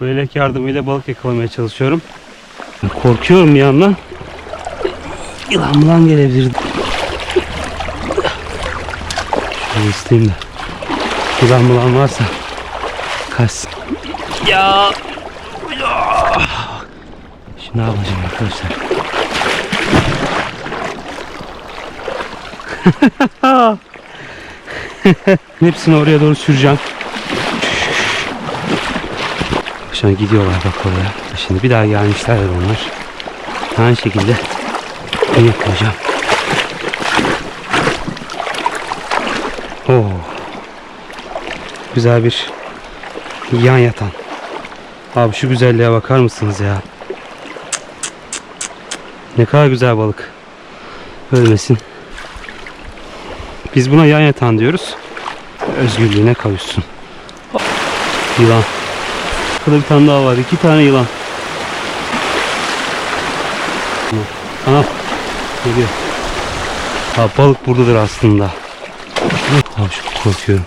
Bu elek yardımıyla balık yakalamaya çalışıyorum. Korkuyorum bir yandan. Yılan mılan gelebilir. Şöyle isteyeyim de. Yılan mılan varsa kaçsın. Ya. ya. Şimdi ne yapacağım arkadaşlar? Hepsini oraya doğru süreceğim. Şu gidiyorlar bak oraya. Şimdi bir daha gelmişler onlar. Aynı şekilde bunu yapacağım. Oo. Güzel bir yan yatan. Abi şu güzelliğe bakar mısınız ya? Ne kadar güzel balık. Ölmesin. Biz buna yan yatan diyoruz. Özgürlüğüne kavuşsun. Yılan. Burada bir tane daha var. İki tane yılan. Aha. Geliyor. Ha, balık buradadır aslında. Abi çok korkuyorum.